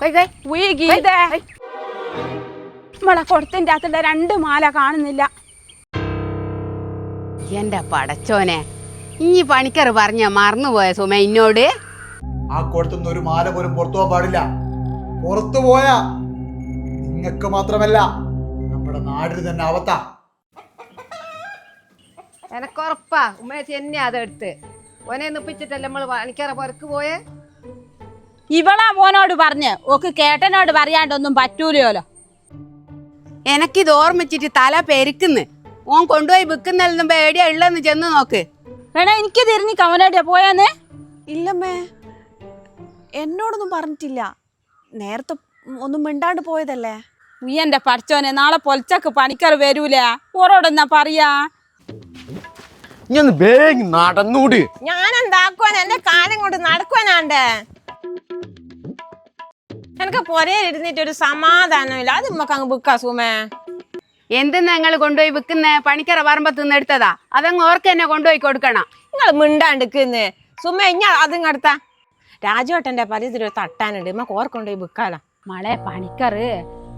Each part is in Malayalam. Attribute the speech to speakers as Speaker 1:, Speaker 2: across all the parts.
Speaker 1: കൊയ് കൊയ്.
Speaker 2: ഉയ് ഗീത. നമ്മളെ കൊടുത്തിന്റെ അകത്തുള്ള രണ്ട് മാല കാണുന്നില്ല.
Speaker 1: എന്റെ പടച്ചോനെ ഇനി പണിക്കർ പറഞ്ഞ മറന്നുപോയ സുമ ഇന്നോട്?
Speaker 3: ആ കൊടുത്തുനിന്ന് ഒരു മാല പോലും പുറത്തു പോകാൻ പാടില്ല. പുറത്തു പോയാ നിങ്ങൾക്ക് മാത്രമല്ല നമ്മുടെ നാടിന് തന്നെ അവത്ത
Speaker 4: എനക്കുറപ്പാ ഉമ്മേച്ചി എന്നെ അതെടുത്ത്. ഓനെ നിപ്പിച്ചിട്ടല്ലേ നമ്മൾ പണിക്കറ പുറക്ക് പോയേ?
Speaker 2: ഇവളാ മോനോട് പറഞ്ഞ്. ഓക്ക് കേട്ടനോട് പറയാണ്ടൊന്നും പറ്റൂലയോലോ.
Speaker 1: എനക്കിത് ഓർമ്മിച്ചിട്ട് തല പെരുക്കുന്ന്. ഓൻ കൊണ്ടുപോയി വിൽക്കുന്നതിലും പേടിയാ ഉള്ളെന്ന് ചെന്ന് നോക്ക്.
Speaker 2: വേണേ എനിക്ക് തിരിഞ്ഞ് കവനോടിയാ പോയാന്ന്?
Speaker 5: ഇല്ലമ്മേ. എന്നോടൊന്നും പറഞ്ഞിട്ടില്ല. നേരത്തെ ഒന്നും മിണ്ടാണ്ട് പോയതല്ലേ?
Speaker 2: നീ എന്റെ പഠിച്ചോനെ നാളെ പൊലച്ചക്ക് പണിക്കർ വരൂല. ഓരോടെന്നാ പറയാ.
Speaker 6: ഞാൻ വേഗം നടന്നൂട്.
Speaker 7: ഞാൻ എന്താക്കുവാൻ എന്റെ കാലം കൊണ്ട് നടക്കുവാനാണ്ട് എനിക്ക് പുരയിലിരുന്നിട്ട് ഒരു സമാധാനമില്ല. അത് നമുക്ക് അങ്ങ് ബുക്കാ സുമേ.
Speaker 1: എന്തെന്ന് ഞങ്ങൾ കൊണ്ടുപോയി വിൽക്കുന്ന? പണിക്കറ പറമ്പത്ത് നിന്ന് എടുത്തതാ. അതങ്ങ് ഓർക്ക് തന്നെ കൊണ്ടുപോയി കൊടുക്കണം.
Speaker 7: നിങ്ങൾ മിണ്ടാണ്ടിക്കുന്നേ സുമ ഇഞ്ഞ അതും കടത്താ രാജുവേട്ടന്റെ പരിധിയിൽ തട്ടാനുണ്ട്. നമുക്ക് ഓർക്കൊണ്ടുപോയി ബുക്കാല
Speaker 2: മളെ പണിക്കറ്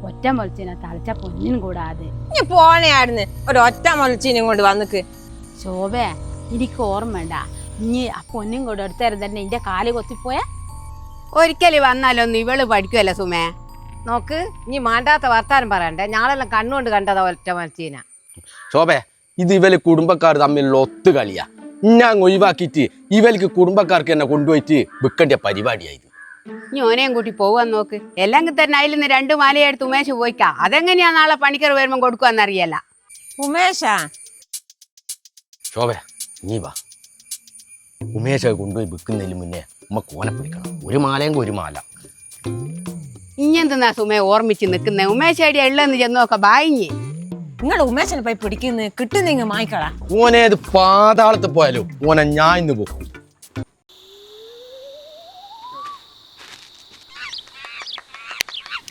Speaker 2: ഒറ്റ മൊളിച്ചിനെ തളിച്ച പൊന്നിനും കൂടാതെ.
Speaker 7: ഇനി പോണയായിരുന്നു ഒരു ഒറ്റ മുളച്ചീനും കൊണ്ട് വന്നിക്ക്
Speaker 2: ശോഭേ എനിക്ക് ഓർമ്മണ്ട ഇനി ആ പൊന്നും കൂടെ തന്നെ എന്റെ കാൽ കൊത്തിപ്പോയാ?
Speaker 1: ഒരിക്കൽ വന്നാലൊന്നും ഇവൾ പഠിക്കുമല്ല സുമേ?
Speaker 4: നോക്ക് നീ മാണ്ടാത്ത വർത്താനം പറയണ്ടേ? ഞങ്ങളെല്ലാം കണ്ണുകൊണ്ട് കണ്ടതാ ഒറ്റ മത്സീന
Speaker 6: ശോഭേ ഇത് ഇവൽ കുടുംബക്കാർ തമ്മിലുള്ള ഒത്തുകളിയാ. ഞാൻ ഒഴിവാക്കിയിട്ട് ഇവൽക്ക് കുടുംബക്കാർക്ക് എന്നെ കൊണ്ടുപോയിട്ട് വിൽക്കേണ്ട പരിപാടിയായിരുന്നു
Speaker 1: ഇനി ഓനെയും കൂട്ടി പോവാൻ നോക്ക്. എല്ലാം തന്നെ അതിൽ നിന്ന് രണ്ട് മാലയെടുത്ത് ഉമേഷ് പോയിക്കാ. അതെങ്ങനെയാ നാളെ പണിക്കർ വരുമ്പോൾ കൊടുക്കുവാന്നറിയല്ല
Speaker 7: ഉമേഷാ?
Speaker 6: ശോഭ നീ വാ. ഉമേഷ കൊണ്ടുപോയി വിൽക്കുന്നതിന് മുന്നേ നമുക്ക് കോനെ പിടിക്കണം ഒരു മാലയെങ്കിൽ ഒരു മാല.
Speaker 1: ഇഞ്ഞെന്തെന്നാ സുമേ ഓർമ്മിച്ച് നിൽക്കുന്നേ ഉമേഷ് എള്ളെന്ന് ഉള്ളതെന്ന് ചെന്ന് നോക്ക ബായിഞ്ഞ്
Speaker 7: നിങ്ങൾ ഉമേശനെ പോയി പിടിക്കുന്ന കിട്ടുന്നെങ്കിൽ മായിക്കളാ
Speaker 6: ഓനേത് പാതാളത്ത് പോയാലോ ഓനെ ഞാൻ ഇന്ന് പോകും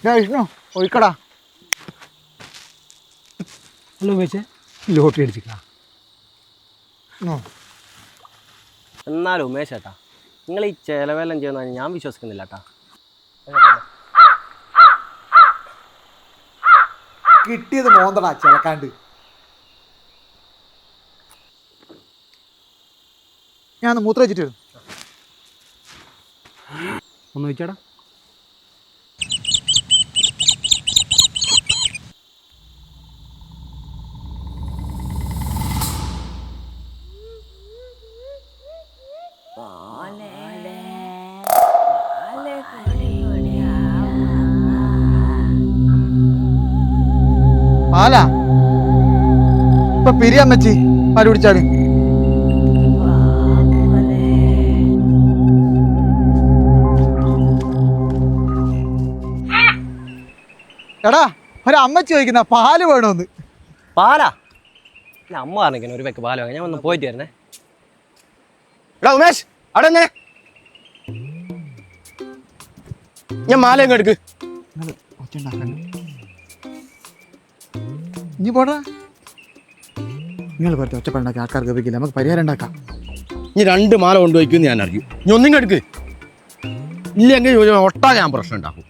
Speaker 3: ഡാ വിഷ്ണു ഒഴിക്കടാ.
Speaker 8: ഹലോ മേച്ചേ ലോട്ടറി അടിച്ചിട്ടാ.
Speaker 9: എന്നാലും ഉമേശേട്ടാ നിങ്ങൾ ഈ ചിലവെല്ലാം ചെയ്യുന്ന ഞാൻ വിശ്വസിക്കുന്നില്ല കേട്ടാ
Speaker 3: കിട്ടിയത് മോന്തടാ ചിലക്കാണ്ട്. ഞാൻ മൂത്ര വെച്ചിട്ട് വരും.
Speaker 8: ഒന്ന് വെച്ചാടാ
Speaker 3: പാല ഇപ്പൊ പിരിയമ്മച്ചി മരു പിടിച്ചാൽ എടാ ഒരു അമ്മച്ചി ചോദിക്കുന്ന പാൽ വേണോന്ന്.
Speaker 9: പാലാ? ഇല്ല, അമ്മ പറഞ്ഞിരിക്കുന്നു ഒരു വെക്ക് പാൽ വാങ്ങാൻ. ഞാൻ ഒന്ന് പോയിട്ട് വരുന്നേ
Speaker 6: എടാ ഉമേഷ് അവിടെ എങ്ങനെ ഞാൻ മാല അങ്ങ് എടുക്ക്.
Speaker 3: ഇനി പോടാ. നിങ്ങൾ വെറുതെ ഒറ്റപ്പെടണ്ടാക്കി ആൾക്കാർ ഗവിക്കില്ല. നമുക്ക് പരിഹാരം ഉണ്ടാക്കാം.
Speaker 6: ഇനി രണ്ട് മാല കൊണ്ടുപോയിക്കും ഞാൻ അറിയും. ഇനി ഒന്നും എടുക്ക്. ഇല്ലെങ്കിൽ ഒട്ടാ ഞാൻ പ്രശ്നം ഉണ്ടാക്കും.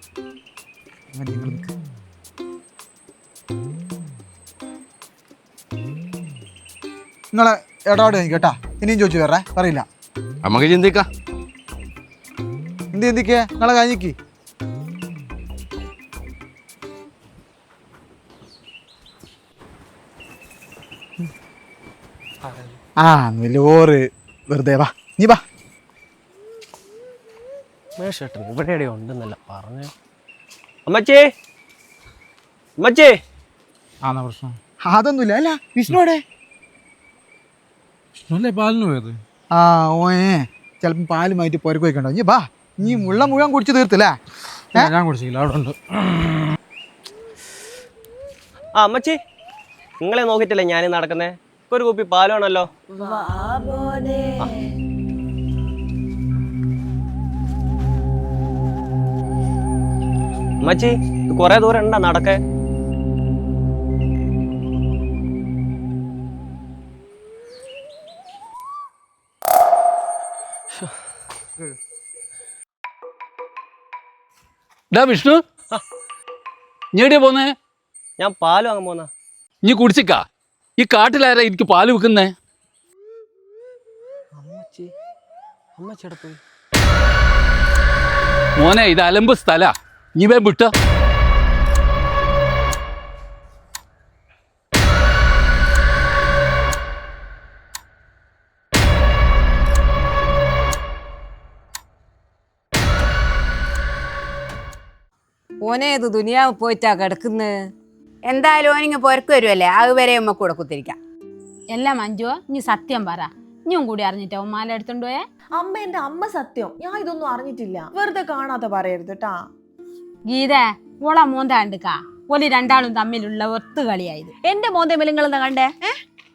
Speaker 3: നിങ്ങളെ ഇടപാട് കേട്ടാ. ഇനിയും ചോദിച്ചു വേറെ പറയില്ല.
Speaker 6: നമുക്ക് ചിന്തിക്കാം.
Speaker 3: എന്ത് ചിന്തിക്കേ? നിങ്ങളെ കഴിഞ്ഞിക്ക്. ആ ലോറ് വെറുതെ വാ. നീ വാ.
Speaker 9: ഉമേഷ് ഏട്ടൻ ഇവിടെ എവിടെയോ ഉണ്ടെന്നല്ല പറഞ്ഞു. അമ്മച്ചേ അമ്മച്ചേ.
Speaker 8: ആന്നാ പ്രശ്നം.
Speaker 3: അതൊന്നുമില്ല. അല്ല വിഷ്ണുവിടെ
Speaker 8: വിഷ്ണുല്ലേ പാലിന് പോയത്.
Speaker 3: ആ ഓയേ. ചിലപ്പം പാലുമായിട്ട് പുരക്ക് വയ്ക്കണ്ടോ നീ വാ. നീ മുള്ള മുഴുവൻ കുടിച്ച് തീർത്തില്ലേ?
Speaker 8: ഞാൻ കുടിച്ചില്ല അവിടെ ഉണ്ട്.
Speaker 9: ആ അമ്മച്ചി നിങ്ങളെ നോക്കിയിട്ടല്ലേ ഞാൻ നടക്കുന്നേ? ഒരു കുപ്പി പാലാണല്ലോ. മച്ചി കൊറേ ദൂരം ഉണ്ടാ നടക്കേ
Speaker 10: ഡാ വിഷ്ണു. എവിടെയാ പോന്നേ?
Speaker 9: ഞാൻ പാൽ വാങ്ങാൻ പോന്ന.
Speaker 10: നീ കുടിച്ചിക്കാ. ഈ കാട്ടിലാരാ എനിക്ക് പാൽ വെക്കുന്നേ? മോനെ ഇത് അലമ്പ് സ്ഥല. നീ വേ വിട്ട.
Speaker 7: ഓനെ ഇത് ദുനിയാവ് പോയിട്ടാ കിടക്കുന്നത്
Speaker 1: എന്തായാലും ഓനിങ്ങ് പുരക്ക് വരുമല്ലേ അത് വരെ ഉമ്മ കൂടെ കുത്തിരിക്കാം.
Speaker 2: എല്ലാം മഞ്ജുവോ നീ സത്യം പറ. നീയും കൂടി അറിഞ്ഞിട്ടോ ഉമ്മാല എടുത്തോണ്ട് പോയേ?
Speaker 5: അമ്മ എന്റെ അമ്മ സത്യം. ഞാൻ ഇതൊന്നും അറിഞ്ഞിട്ടില്ല. വെറുതെ കാണാതെ പറയരുത് കേട്ടാ
Speaker 2: ഗീത ഓള മോന്താണ്ടിക്കാ ഓൽ രണ്ടാളും തമ്മിലുള്ള ഒത്തുകളിയായത്.
Speaker 5: എന്റെ മോന്തെ മെലിങ്ങൾ നിങ്ങൾ എന്താ കണ്ടേ? എന്താ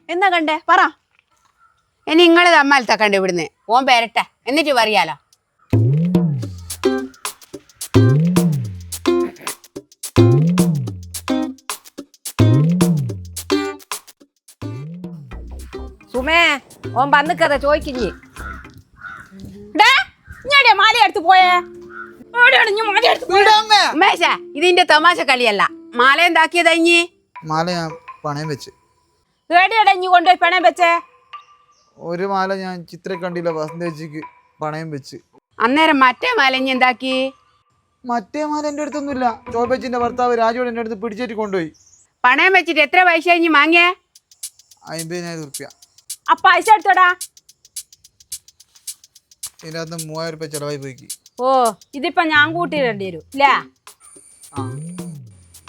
Speaker 5: എന്നാ കണ്ടേ? പറ.
Speaker 1: ഇനി നിങ്ങൾ അമ്മാലത്തെ കണ്ടു ഇവിടുന്ന്. ഓൻ പേരട്ടെ. എന്നിട്ട് പറയാലോ.
Speaker 4: ഓൻ വന്നിക്കത ചോദിക്കിഞ്ഞി
Speaker 2: മാല എടുത്ത് പോയേ?
Speaker 1: ഉമേശ ഇതിന്റെ തമാശ കളിയല്ല. മാല എന്താക്കിയതാ ഇഞ്ഞി
Speaker 3: മാല ഞാൻ പണയം വെച്ച്.
Speaker 2: എവിടെയാടാ കൊണ്ടുപോയി പണയം വെച്ചേ?
Speaker 3: ഒരു മാല ഞാൻ ചിത്ര കണ്ടില്ല വസന്തേച്ചിക്ക് പണയം വെച്ച്.
Speaker 1: അന്നേരം മറ്റേ മാല ഇഞ്ഞി എന്താക്കി?
Speaker 3: മറ്റേ മാല എന്റെ അടുത്തൊന്നുമില്ല. ചോപ്പച്ചിന്റെ ഭർത്താവ് രാജുവോട് എന്റെ അടുത്ത് പിടിച്ചേറ്റ് കൊണ്ടുപോയി.
Speaker 1: പണയം വെച്ചിട്ട് എത്ര പൈസ ഇഞ്ഞി വാങ്ങിയേ?
Speaker 3: അമ്പതിനായിരം റുപ്യ
Speaker 2: ആ പൈസ എടുത്തോടാ.
Speaker 3: ഇതിനകത്ത് മൂവായിരം രൂപ ചെലവായി പോയി
Speaker 2: ഓ ഇതിപ്പോ ഞാൻ കൂട്ടിയിടേണ്ടി വരും ഇല്ലേ?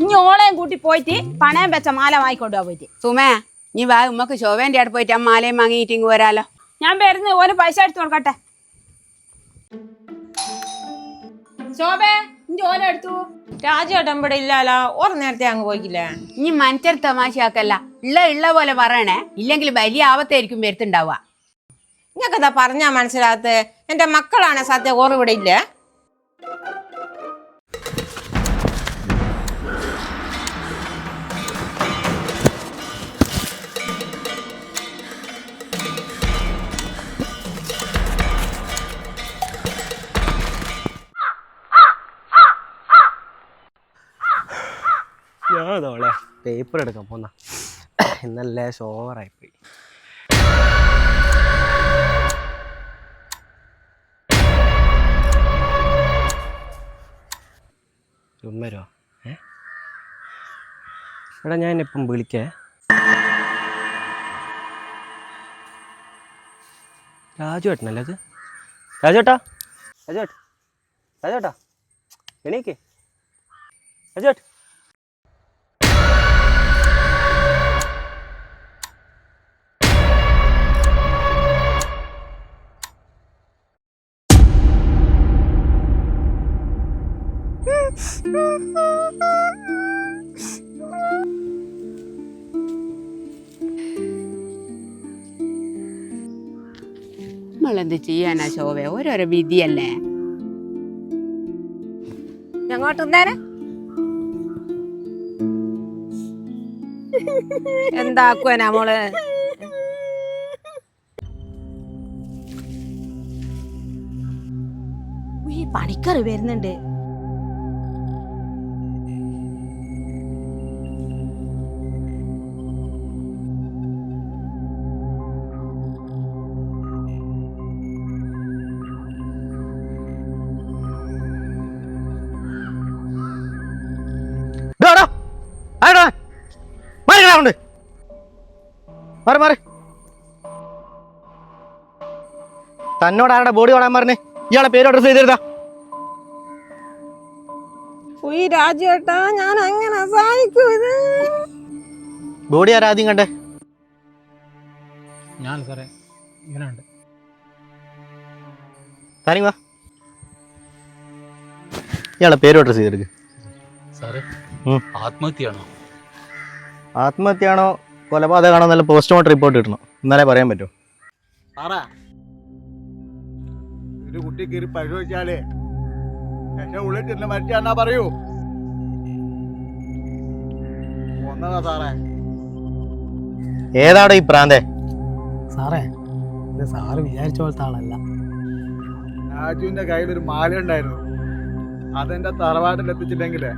Speaker 2: ഇനി ഓളെയും കൂട്ടി പോയിട്ട് പണയം വെച്ച മാല വാങ്ങിക്കൊണ്ടുപോവാ പോയിട്ട്.
Speaker 1: സുമേ നീ വാ ഉമ്മക്ക് ശോഭേന്റെ അടുത്ത് പോയിട്ട് ആ മാലയും വാങ്ങിയിട്ട് ഇങ്ങ് വരാലോ.
Speaker 2: ഞാൻ വരുന്നു ഓന് പൈസ എടുത്ത് കൊടുക്കട്ടെ. ശോഭേ ഇഞ്ചി ഓല എടുത്തു.
Speaker 7: രാജേട്ടൻ ഇവിടെ ഇല്ലാലോ ഓർ നേരത്തെ അങ്ങ് പോയിക്കില്ലേ?
Speaker 1: ഇനി മനുഷ്യർ തമാശയാക്കല്ല. ഉള്ള ഉള്ള പോലെ പറയണേ. ഇല്ലെങ്കിൽ വലിയ ആപത്തായിരിക്കും വരുത്തുണ്ടാവുക.
Speaker 7: നിങ്ങൾക്കതാ പറഞ്ഞാ മനസ്സിലാകത്ത്? എന്റെ മക്കളാണ് സത്യ ഓർ ഇവിടെ ഇല്ലേ
Speaker 9: ഞാൻ പേപ്പർ എടുക്കാൻ പോന്ന. ഇന്നല്ലേ ഷോവറായി പോയി ചുമ്മരോ ഏ? എടാ ഞാൻ ഇപ്പം വിളിക്കേ. രാജു ഏട്ടനല്ലേ അത്? രാജേട്ടാ രാജുവേട്ട രാജുവേട്ടാ എണീക്കേ. രാജുവേട്ട
Speaker 1: നമ്മളെന്ത് ചെയ്യാനാ ശോഭ? ഓരോരോ വിധിയല്ലേ?
Speaker 4: ഞങ്ങോട്ട് നേരെ എന്താക്കുവനാ മോൾ?
Speaker 2: ഈ പണിക്കറ് വരുന്നുണ്ട്.
Speaker 9: മാറി മാറി. തന്നോട് ആരുടെ ബോഡി കാണാൻ പറഞ്ഞേ? ഇയാളെ പേര് അഡ്രസ് ചെയ്തിരുതാ
Speaker 7: ഉയ് രാജേട്ടാ ഞാൻ അങ്ങനെ സഹായിക്കൂ ഇത്
Speaker 9: ബോഡി ആരാ ആദ്യം കണ്ടേ?
Speaker 8: ഞാൻ സാറേ ഇങ്ങനെയുണ്ട്
Speaker 9: താനി വാ. ഇയാളെ പേര് അഡ്രസ് ചെയ്തെടുക്ക്
Speaker 10: സാറേ. ആത്മഹത്യയാണോ?
Speaker 9: ആത്മഹത്യയാണോ? കൊലപാതകമാണോ നല്ല പോസ്റ്റ്മോർട്ടം റിപ്പോർട്ട് കിട്ടണം. എന്നാലേ പറയാൻ പറ്റൂ.
Speaker 3: ഒരു കുട്ടി കയറി പരിശോധിച്ചാലേ എന്റെ ഉള്ളിൽ ചെന്ന് മരിച്ചാന്നാ പറയൂ? ഒന്നതാ സാറേ.
Speaker 9: ഏതാടോ ഈ പ്രാന്തേ?
Speaker 8: സാറേ ഇത് സാറ് വിചാരിച്ച പോലത്തെ ആളല്ല.
Speaker 3: രാജുവിന്റെ കയ്യിൽ ഒരു മാല ഉണ്ടായിരുന്നു. അതെന്റെ തറവാട്ടിൽ എത്തിച്ചില്ലെങ്കിലേ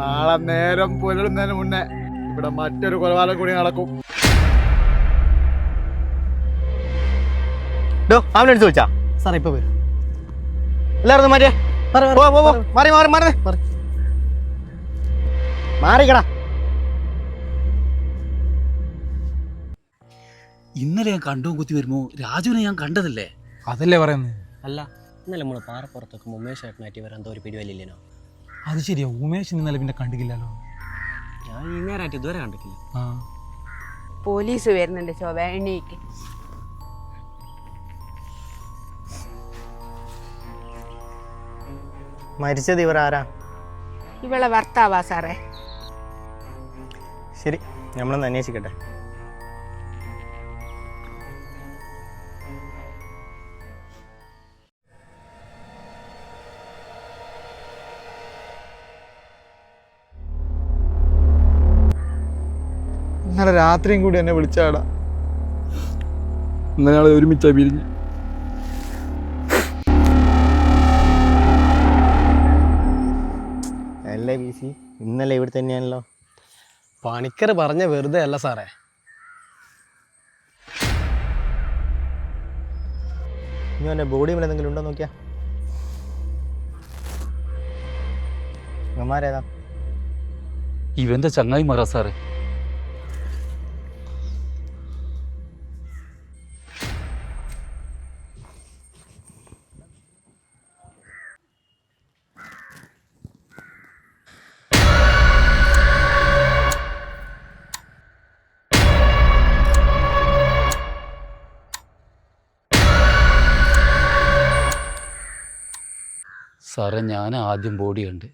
Speaker 3: നാളെ നേരം പുലരുന്നതിന് മുന്നേ ഇവിടെ മറ്റൊരു കൊലപാതകം കൂടി നടക്കും.
Speaker 9: ആംബുലൻസ് വിളിച്ചാ?
Speaker 8: സാറേ ഇപ്പൊ വരും.
Speaker 9: എല്ലാവരും മാറ്റിയേ. മാറി മാറി മാറി. മാറിക്കടാ.
Speaker 10: ഇന്നലെ ഞാൻ കണ്ടു കുത്തി വരുമോ രാജുവിനെ ഞാൻ കണ്ടതല്ലേ?
Speaker 8: അതല്ലേ പറയുന്നത്
Speaker 9: അല്ല ഇന്നലെ നമ്മൾ പാറപ്പുറത്തൊക്കെ ഉമേഷ് മാറ്റി വരാൻ എന്തോ ഒരു പിടിവല്ലില്ലേനോ
Speaker 8: അത് ശരിയാ ഉമേഷ് ഇന്നലെ പിന്നെ കണ്ടിട്ടില്ലല്ലോ.
Speaker 9: ഞാൻ ഇതുവരെ കണ്ടിട്ടില്ല.
Speaker 8: ആ.
Speaker 1: പോലീസ് വരുന്നുണ്ട് ശോഭ
Speaker 9: മരിച്ചത് ഇവർ ആരാ?
Speaker 1: ഇവളെ ഭർത്താവാ സാറേ.
Speaker 9: ശരി നമ്മളൊന്ന് അന്വേഷിക്കട്ടെ.
Speaker 3: ഇന്നലെ രാത്രിയും കൂടി എന്നെ വിളിച്ചാടാ.
Speaker 6: ഇന്നലെ ഞങ്ങൾ ഒരുമിച്ചാ പിരിഞ്ഞ്.
Speaker 9: അല്ലേ ബി സി ഇന്നലെ ഇവിടെ തന്നെയാണല്ലോ.
Speaker 8: പണിക്കർ പറഞ്ഞ വെറുതെ അല്ല സാറേ.
Speaker 9: ഇനി അവന്റെ ബോഡി മേലെ എന്തെങ്കിലും ഉണ്ടോ നോക്കിയാ? ഇവന്മാരേതാ?
Speaker 10: ഇവന്റെ ചങ്ങായി മാറാ സാറേ. സാറേ ഞാൻ ആദ്യം ബോഡി കണ്ട്.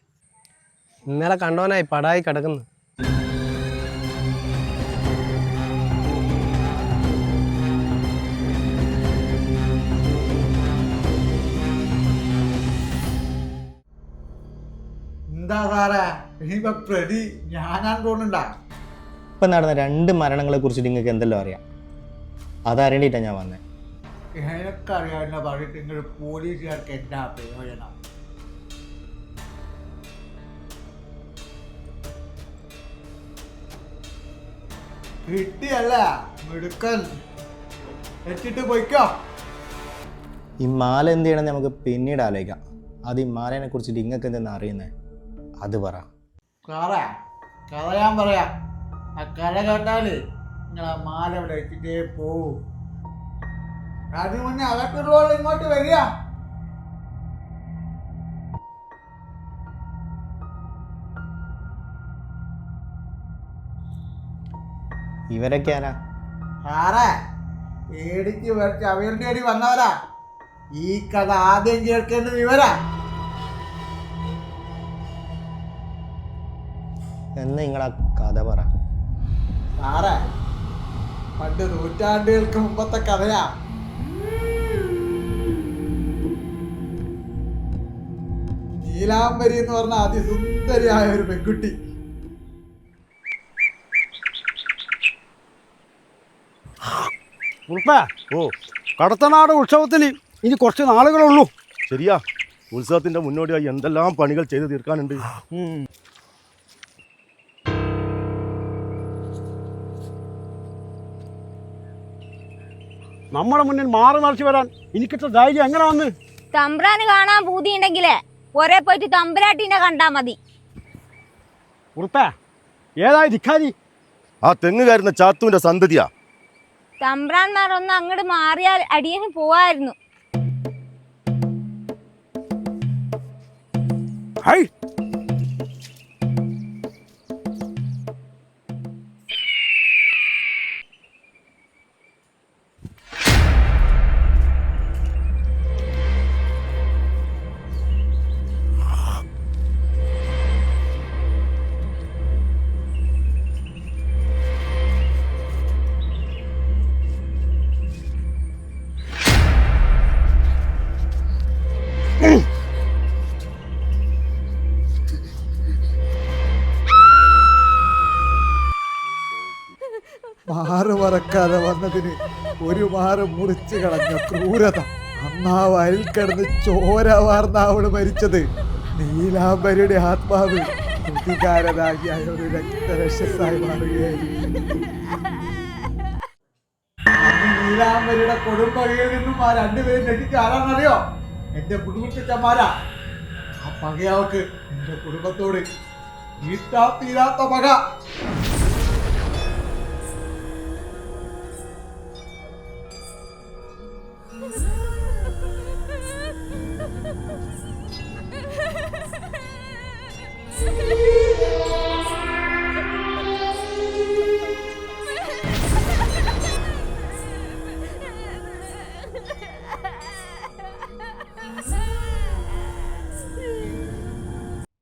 Speaker 8: ഇന്നലെ കണ്ടോനായി പടായി കിടക്കുന്നു.
Speaker 3: എന്താ സാറേ? ഇനിയിപ്പോ പ്രതി ഞാനാണ് തോന്നുന്നുണ്ടാ.
Speaker 9: ഇപ്പം നടന്ന രണ്ട് മരണങ്ങളെ കുറിച്ച് നിങ്ങൾക്ക് എന്തെല്ലാം അറിയാം? അതറിയണ്ടിട്ടാണ് ഞാൻ വന്നത്
Speaker 3: എനിക്കറിയാവുന്ന പറഞ്ഞിട്ട് നിങ്ങൾ പോലീസുകാർക്ക് എന്താ പ്രയോജനം? കിട്ടിയല്ല മിടുക്കൻ. എത്തിട്ട് പോയിക്കോ.
Speaker 9: ഈ മാല എന്ത് ചെയ്യണമെന്ന് നമുക്ക് പിന്നീട് ആലോചിക്കാം. അത് ഈ മാലേനെ കുറിച്ച് ഇങ്ങക്ക് എന്തെന്ന് അറിയുന്നത് അത് പറ.
Speaker 3: സാറേ കഥ ഞാൻ പറയാം. ആ കഥ കേട്ടാൽ നിങ്ങൾ ആ മാല ഇവിടെ എത്തിട്ടേ പോവും. അതിന് മുന്നേ അകത്തുള്ളവർ ഇങ്ങോട്ട് വരിക.
Speaker 9: ഇവരൊക്കെ ആരാ?
Speaker 3: ആരാ പേടിച്ച് അവരുടെ അടി വന്നവരാ. ഈ കഥ ആദ്യം കേൾക്കേണ്ടത് ഇവരാ.
Speaker 9: എന്ന് നിങ്ങൾ കഥ പറ.
Speaker 3: സാറേ പണ്ട് നൂറ്റാണ്ടുകൾക്ക് മുമ്പത്തെ കഥയാ. നീലാംബരി എന്ന് പറഞ്ഞ അതിസുന്ദരിയായ ഒരു പെൺകുട്ടി.
Speaker 11: ഓ. കടത്തനാട് ഉത്സവത്തിന് ഇനി കുറച്ച് നാളുകളുള്ളൂ ശരിയാ. ഉത്സവത്തിന്റെ മുന്നോടിയായി എന്തെല്ലാം പണികൾ ചെയ്തു തീർക്കാനുണ്ട്. നമ്മുടെ മുന്നിൽ മാറി മറിച്ച് വരാൻ എനിക്കിത്ര ധൈര്യം എങ്ങനെ വന്ന്?
Speaker 2: തമ്പ്രാന് കാണാൻ പൂതിയുണ്ടെങ്കിലേ ഒരേ പോയിട്ട് തമ്പുരാട്ടിനെ കണ്ടാ മതി.
Speaker 11: ഉറപ്പേ ഏതായി ധിക്കാരി?
Speaker 12: ആ തെങ്ങുകാരുന്ന ചാത്തുവിന്റെ സന്തതിയാ.
Speaker 2: തമ്പ്രാന്മാർ ഒന്ന് അങ്ങോട്ട് മാറിയാൽ അടിയന് പോവായിരുന്നു.
Speaker 11: ഹൈ
Speaker 3: മാറ് മറക്കാതെ വന്നതിന് ഒരു മാറ് മുറിച്ച് കളഞ്ഞ ക്രൂരത. അന്ന് ആ വയലിൽ കിടന്ന് ചോര വാർന്ന അവൾ മരിച്ചത്. നീലാംബരിയുടെ ആത്മാവ് പ്രതികാരനാകിയ ഒരു രക്തരക്ഷസായി മാറുകയായിരുന്നു. നീലാംബരിയുടെ കൊടുമ്പകയിൽ നിന്നും ആ രണ്ടുപേരും രക്ഷിച്ച ആരാണെന്നറിയോ? എന്റെ കുടുംബച്ചന്മാരാ ആ പകയവക്ക് എന്റെ കുടുംബത്തോട് തീട്ടാ തീരാത്ത പക.